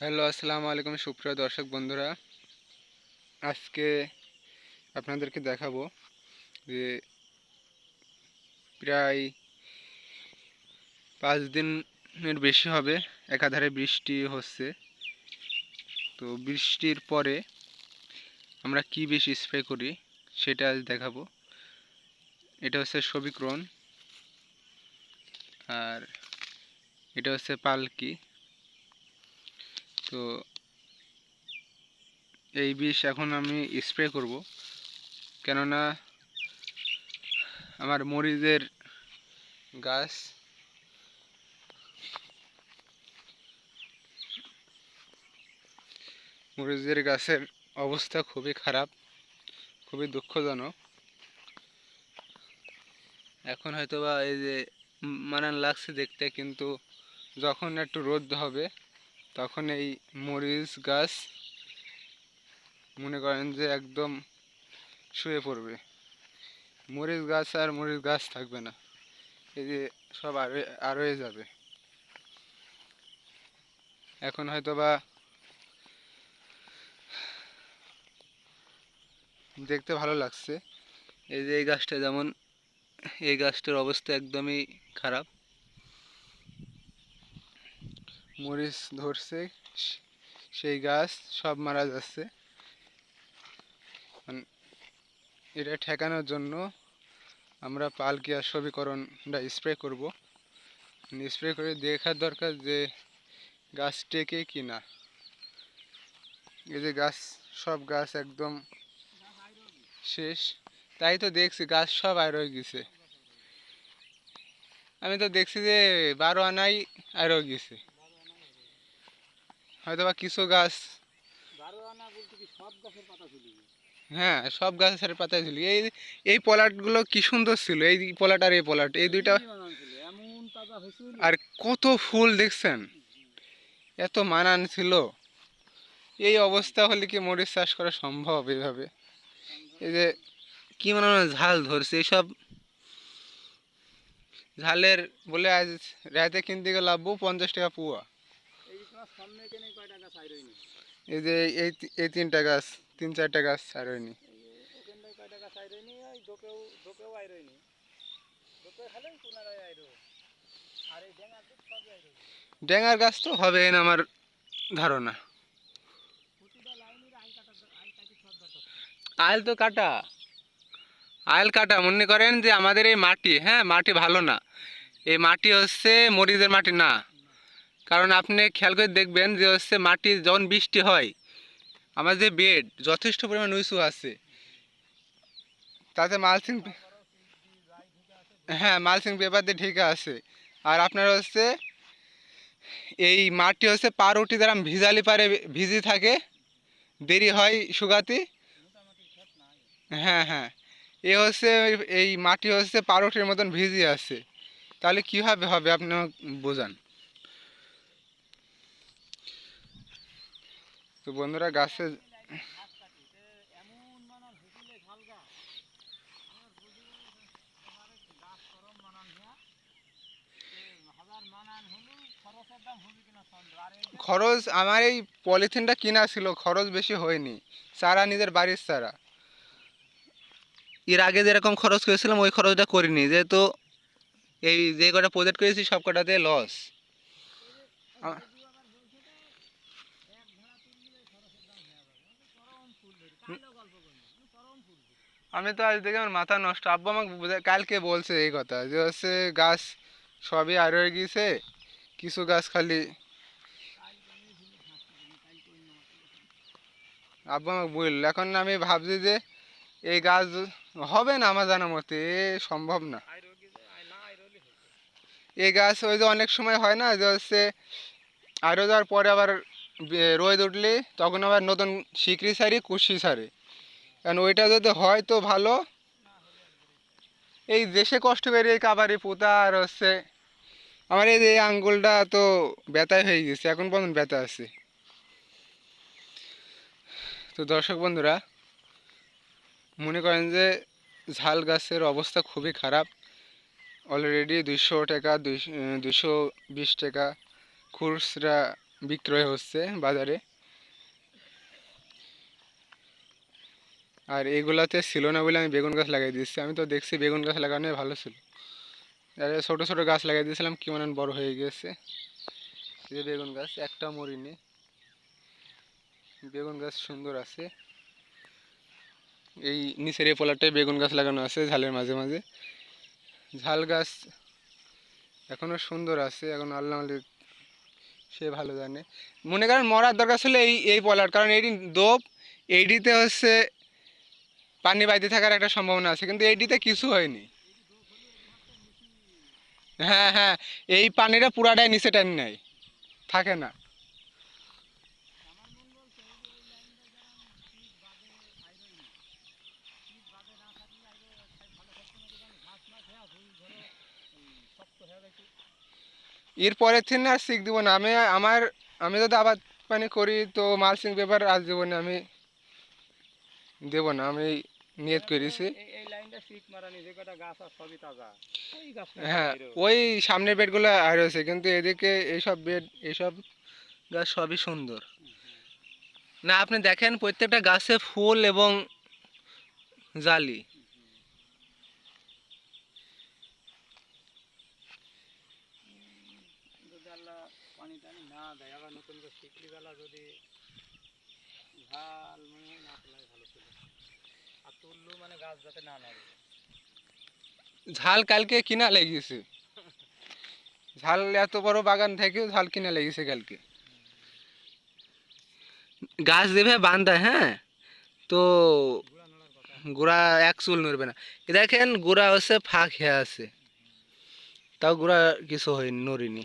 Hello, আসসালামু আলাইকুম সুপ্রিয় দর্শক বন্ধুরা। আজকে আপনাদেরকে দেখাবো যে প্রায় পাঁচ দিনের বেশি হবে, একাধারে বৃষ্টি হচ্ছে। তো বৃষ্টির পরে আমরা কি বেশি স্প্রে করি সেটা আজ দেখাবো। এটা হচ্ছে সবিক্রণ আর এটা হচ্ছে পালকি। তো এই বিষ এখন আমি স্প্রে করব। কেননা আমার মরিচের গাছ মরিচের গাছের অবস্থা খুবই খারাপ, খুবই দুঃখজনক। এখন হয়তো বা এই যে মানান লাগছে দেখতে, কিন্তু যখন একটু রোদ হবে তখন এই মরিচ গাছ মনে করেন যে একদম শুয়ে পড়বে। মরিচ গাছ আর মরিচ গাছ থাকবে না। এই যে সব আরও আরোয়ে যাবে। এখন হয়তো বা দেখতে ভালো লাগছে। এই যে এই গাছটা যেমন, এই গাছটার অবস্থা একদমই খারাপ। মরিচ ধরছে, সেই গাছ সব মারা যাচ্ছে। মানে এটা ঠেকানোর জন্য আমরা পালকি আর সবীকরণটা স্প্রে করব। স্প্রে করে দেখার দরকার যে গাছ টেকে কি না। এই যে গাছ, সব গাছ একদম শেষ। তাই তো দেখছি গাছ সব আর হয়ে গেছে। আমি তো দেখছি যে বারো আনাই আর গেছে। হয়তো বা কিছু গাছ। হ্যাঁ সব গাছের পাতায় ছিল। এই এই পলাটগুলো কি সুন্দর ছিল এই পলাট আর এই পলাট এই দুইটা আর কত ফুল দেখছেন? এত মানান ছিল। এই অবস্থা হলে কি মরিচ চাষ করা সম্ভব এইভাবে এই যে কি মনে ঝাল ধরছে এইসব ঝালের বলে আজ রাতে কিনতে গেলে লাভবো পঞ্চাশ টাকা পুয়া। এই যে এই এই তিনটা গাছ তিন চারটা গাছ আর হয়নি। ওখানটায় কয় টাকা চাই রইনি ওই দোকেও দোকেও আই রইনি দোকে খালে তুনার আই রো আর এই ডেঙ্গা তো সব আই রই ড্যাঙার গাছ তো হবে না আমার ধারণা। আইল তো কাটা। আইল কাটা। মনে করেন যে আমাদের এই মাটি হ্যাঁ মাটি ভালো না। এই মাটি হচ্ছে মরিচের মাটি না। কারণ আপনি খেয়াল করে দেখবেন যে হচ্ছে মাটি যখন বৃষ্টি হয়, আমার যে বেড যথেষ্ট পরিমাণ উঁচু আছে। তাতে মালসিং হ্যাঁ মালসিং পেপার দিয়ে ঠিক আছে। আর আপনার হচ্ছে এই মাটি হচ্ছে পাউরুটি দ্বারা ভিজালি পারে, ভিজি থাকে, দেরি হয় শুকাতে। হ্যাঁ হ্যাঁ। এ হচ্ছে এই- মাটি হচ্ছে পারোটের মতন ভিজি আছে। তাহলে কীভাবে হবে আপনি বোঝান তো বন্ধুরা গাছে ঘাস কাটি তে এমন মানান হইছিলে ঝালগা আমার বুঝি তোমার গাছ করম মানান হিয়া এ হাজার মানান হলু খরচের দাম হবি কিনা চন্দ্র আর এই যে খরচ আমার এই পলিথিনটা কিনা ছিল খরচ বেশি হয়নি। চারা নিজের বাড়ির চারা এর আগে যেরকম খরচ করেছিলাম ওই খরচটা করিনি। যেহেতু এই যে কটা প্রজেক্ট করেছি সব কটাতে লস যদিও আবার বলছে যে এক ঘোড়া তুললে খরচের দাম হয়ে যাবে আমি তো চরম ফুল ধরি কাইলেও গল্প করি আমি চরম ফুল ধরি আমি তো আজ দেখে আমার মাথা নষ্ট। আব্বু আমাকে কালকে বলছে এই কথা যে হচ্ছে গাছ সবই আর হয়ে গিয়েছে, কিছু গাছ খালি। আব্বু আমাকে বলল, এখন আমি ভাবছি যে এই গাছ হবে না আমার জানা মতে, এ সম্ভব না। এই গাছ ওই যে অনেক সময় হয় না যে হচ্ছে আরও যাওয়ার পরে আবার রোদ উঠলে তখন আবার নতুন শিকড়ি সারি, কুশি সারে। কারণ ওইটা যদি হয় তো ভালো। এই দেশে কষ্ট করে এই কাবারি পোতা আর হচ্ছে আমার এই যে আঙ্গুলটা তো ব্যথায় হয়ে গেছে, এখন পর্যন্ত ব্যথা আছে। তো দর্শক বন্ধুরা, মনে করেন যে ঝাল গাছের অবস্থা খুবই খারাপ। অলরেডি দুইশো টাকা দুইশো বিশ টাকা খুচরা বিক্রয় হচ্ছে বাজারে। আর এগুলাতে ছিল না বলে আমি বেগুন গাছ লাগিয়ে দিয়েছি। আমি তো দেখছি বেগুন গাছ লাগানোই ভালো ছিল। আর ছোটো ছোটো গাছ লাগিয়ে দিয়েছিলাম, কি মানে বড় হয়ে গেছে। যে বেগুন গাছ, একটা মরিনি। বেগুন গাছ সুন্দর আছে। এই নিচের এই পলাটায় বেগুন গাছ লাগানো আছে, ঝালের মাঝে মাঝে। ঝাল গাছ এখনও সুন্দর আছে, এখন আল্লাহ মালিক সে ভালো জানে। মনে করেন মরার দরকার ছিল এই এই পলাট কারণ এইটি দোপ এইটিতে হচ্ছে পানি বাইতে থাকার একটা সম্ভাবনা আছে, কিন্তু এইটিতে কিছু হয়নি। হ্যাঁ হ্যাঁ এই পানিটা পুরাটাই নিচে টাইম নেয় থাকে না। এর পরের থেকে আর শিখ দিব না, আমি, আমার, আমি যদি আবাদ পানি করি, তো মালসিং পেপার আজ দেবো না, আমি দেবো না আমি নিয়ত করেছি। হ্যাঁ ওই সামনের বেডগুলো আর হয়েছে কিন্তু এদিকে এইসব বেড এইসব গাছ সবই সুন্দর। না আপনি দেখেন প্রত্যেকটা গাছে ফুল এবং জালি। পানি টানি না দেয় আবার নতুন করে শিকলি বেলা যদি ঝাল মানে না ফেলায় ভালো ছিল আর তুললু মানে গাছ যাতে না নাড়ে। ঝাল কালকে কিনা লেগেছে। ঝাল এত বড় বাগান থেকেও ঝাল কিনা লেগেছে কালকে। গাছ দেবে বান্ধা হ্যাঁ? তো ঘোড়া নাড়ার কথা গোড়া এক চুল নড়বে না। এ দেখেন গোড়া হচ্ছে ফাঁক হয়ে আছে। তাও গোড়া কিছু হয়নি নড়িনি।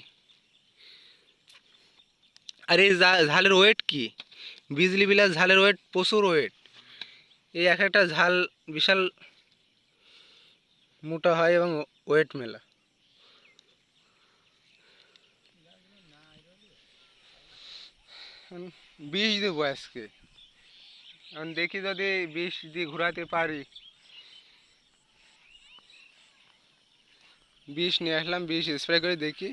আর এই জা- ঝালের ওয়েট কি? বিজলি বিলাস ঝালের ওয়েট প্রচুর ওয়েট এই এক একটা ঝাল বিশাল মোটা হয় এবং ওয়েট মেলা। বিষ দেবো আজকে। এখন দেখি যদি বিষ দিয়ে ঘোরাতে পারি। বিষ নিয়ে আসলাম, বিষ স্প্রে করে দেখি।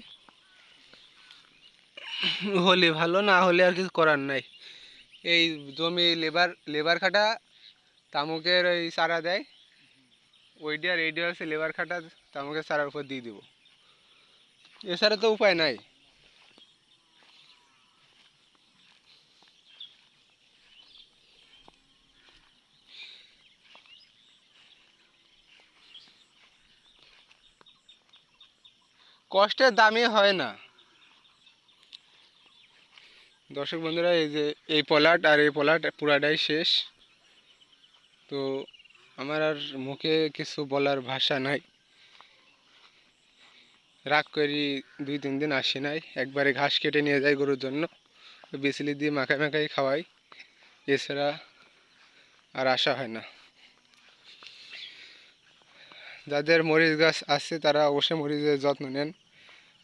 হলে ভালো, না হলে আর কিছু করার নাই। এই জমি লেবার লেবার খাটা তামুকের ওই চারা দেয়। ওইটি আর এইটি হচ্ছে লেবার খাটা তামুকের চারার উপর দিয়ে দিব। এছাড়া তো উপায় নাই। কষ্টের দামে হয় না। দর্শক বন্ধুরা, এই যে এই পলাট আর এই পলাট পুরাটাই শেষ। তো আমার আর মুখে কিছু বলার ভাষা নাই। রাগ করি দুই, তিন দিন আসি নাই। একবারে ঘাস কেটে নিয়ে যাই গরুর জন্য। বিচলি দিয়ে মাখাই মাখাই খাওয়াই। এছাড়া আর আসা হয় না। যাদের মরিচ গাছ আছে, তারা অবশ্যই মরিচের যত্ন নেন।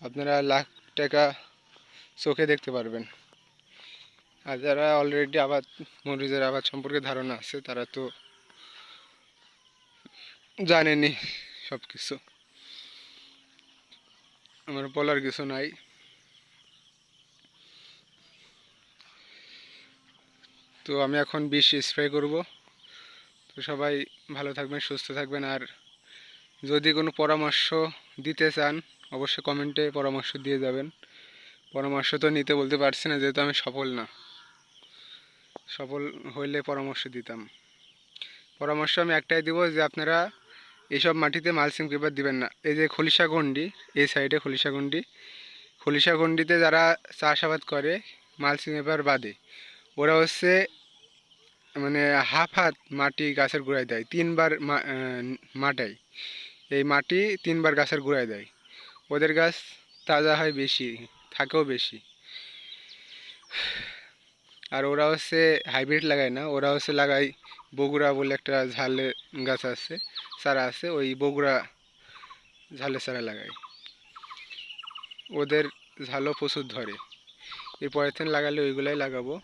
আপনারা লাখ টাকা চোখে দেখতে পারবেন। আর যারা অলরেডি আবাদ, মরিচের আবাদ সম্পর্কে ধারণা আছে, তারা তো জানেনি সব কিছু আমার বলার কিছু নাই। তো আমি এখন বিষ স্প্রে করব। তো সবাই ভালো থাকবেন, সুস্থ থাকবেন। আর যদি কোনো পরামর্শ দিতে চান, অবশ্যই কমেন্টে পরামর্শ দিয়ে যাবেন। পরামর্শ তো নিতে বলতে পারছি না, যেহেতু আমি সফল না। সফল হইলে পরামর্শ দিতাম। পরামর্শ আমি একটাই দিব যে আপনারা এইসব মাটিতে মালসিং পেপার দিবেন না। এই যে খলিশা গন্ডি, এই সাইডে খলিশা গন্ডি। খলিশা গন্ডিতে যারা চাষাবাদ করে, মালসিং পেপার বাদে, ওরা হচ্ছে মানে হাফ হাত মাটি গাছের গোড়ায় দেয়, তিনবার মাটাই এই মাটি তিনবার গাছের গোড়ায় দেয়। ওদের গাছ তাজা হয় বেশি, থাকেও বেশি। আর ওরা হচ্ছে হাইব্রিড লাগায় না, ওরা হচ্ছে লাগায় বগুড়া বলে একটা ঝালে গাছ আছে, চারা আছে, ওই বগুড়া ঝালে চারা লাগায় ওদের ঝালও প্রচুর ধরে। এরপরের দিন লাগালে ওইগুলাই লাগাবো।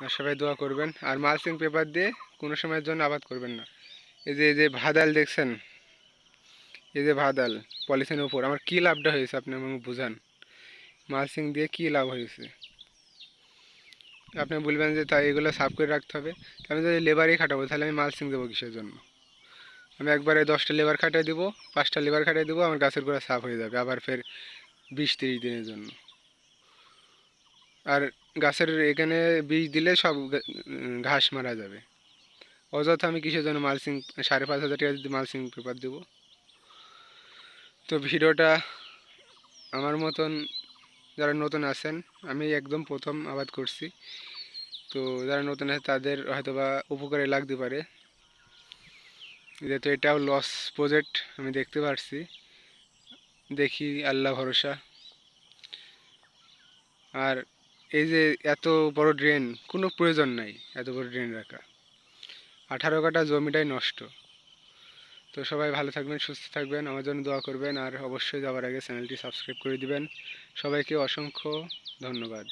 আর সবাই দোয়া করবেন। আর মালসিং পেপার দিয়ে কোনো সময়ের জন্য আবাদ করবেন না। এই যে এই যে ভাদাল দেখছেন? এই যে ভাদাল, পলিথিনের উপর। আমার কী লাভটা হয়েছে আপনি আমাকে বুঝান। মালসিং দিয়ে কী লাভ হয়েছে? আপনি বলবেন যে তাই এগুলো সাফ করে রাখতে হবে। আমি যদি লেবারই খাটাবো, তাহলে আমি মালচিং দেবো কিসের জন্য? আমি একবারে দশটা লেবার খাটিয়ে দেবো, পাঁচটা লেবার খাটিয়ে দেবো, আমার গাছের গোড়া সাফ হয়ে যাবে, আবার ফের বিশ তিরিশ দিনের জন্য। আর গাছের এখানে বীজ দিলে সব ঘাস মারা যাবে। অযথা আমি কিসের জন্য মালচিং সাড়ে পাঁচ হাজার টাকা যদি মালচিং পেপার দেবো? তো ভিডিওটা আমার মতন যারা নতুন আছেন, আমি একদম প্রথম আবাদ করছি। তো যারা নতুন আছে, তাদের হয়তো বা উপকারে লাগতে পারে। যেহেতু এটাও লস প্রজেক্ট আমি দেখতে পারছি। দেখি আল্লাহ ভরসা। আর এই যে এত বড় ড্রেন কোনো প্রয়োজন নাই, এত বড় ড্রেন রাখা। আঠারো কাটা জমিটাই নষ্ট। তো সবাই ভালো থাকবেন, সুস্থ থাকবেন, আমার জন্য দোয়া করবেন আর অবশ্যই যাওয়ার আগে চ্যানেলটি সাবস্ক্রাইব করে দিবেন। সবাইকে অসংখ্য ধন্যবাদ।